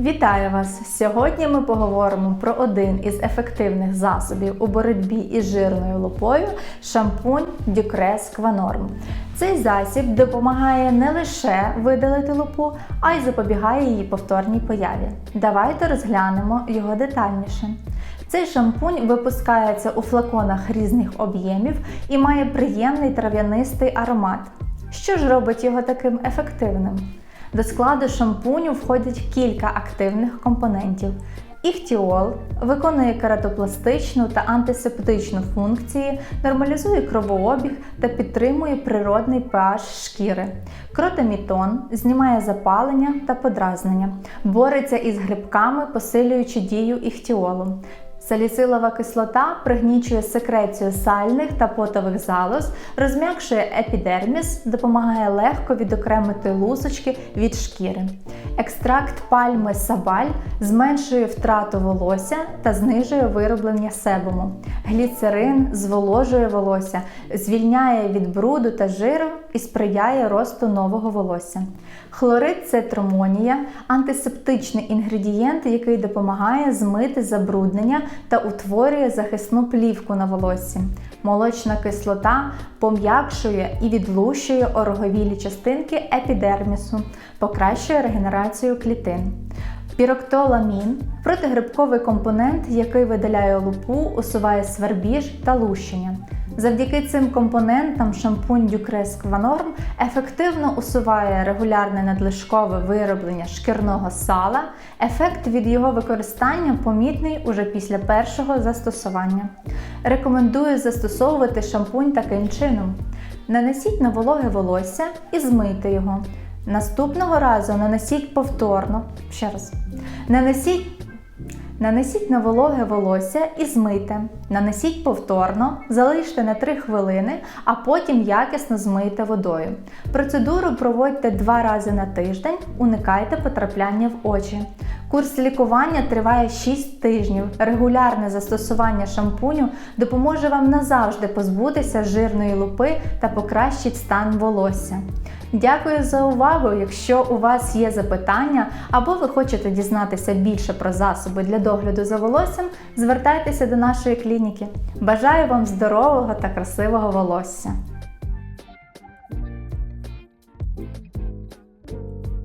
Вітаю вас! Сьогодні ми поговоримо про один із ефективних засобів у боротьбі із жирною лупою шампунь Дюкрес Кванорм. Цей засіб допомагає не лише видалити лупу, а й запобігає її повторній появі. Давайте розглянемо його детальніше. Цей шампунь випускається у флаконах різних об'ємів і має приємний трав'янистий аромат. Що ж робить його таким ефективним? До складу шампуню входять кілька активних компонентів. Іхтіол виконує кератопластичну та антисептичну функції, нормалізує кровообіг та підтримує природний pH шкіри. Кротамітон знімає запалення та подразнення, бореться із грибками, посилюючи дію іхтіолу. Саліцилова кислота пригнічує секрецію сальних та потових залоз, розм'якшує епідерміс, допомагає легко відокремити лусочки від шкіри. Екстракт пальми сабаль зменшує втрату волосся та знижує вироблення себуму. Гліцерин зволожує волосся, звільняє від бруду та жиру і сприяє росту нового волосся. Хлорид цитромонія антисептичний інгредієнт, який допомагає змити забруднення та утворює захисну плівку на волоссі. Молочна кислота пом'якшує і відлущує ороговілі частинки епідермісу, покращує регенерацію клітин. Піроктоламін протигрибковий компонент, який видаляє лупу, усуває свербіж та лущення. Завдяки цим компонентам шампунь Дюкрес Кванорм ефективно усуває регулярне надлишкове вироблення шкірного сала. Ефект від його використання помітний уже після першого застосування. Рекомендую застосовувати шампунь таким чином: нанесіть на вологе волосся і змийте його. Наступного разу нанесіть повторно. Ще раз. Нанесіть Нанесіть на вологе волосся і змийте. Нанесіть повторно, залиште на 3 хвилини, а потім якісно змийте водою. Процедуру проводьте 2 рази на тиждень, уникайте потрапляння в очі. Курс лікування триває 6 тижнів. Регулярне застосування шампуню допоможе вам назавжди позбутися жирної лупи та покращить стан волосся. Дякую за увагу! Якщо у вас є запитання або ви хочете дізнатися більше про засоби для догляду за волоссям, звертайтеся до нашої клініки. Бажаю вам здорового та красивого волосся!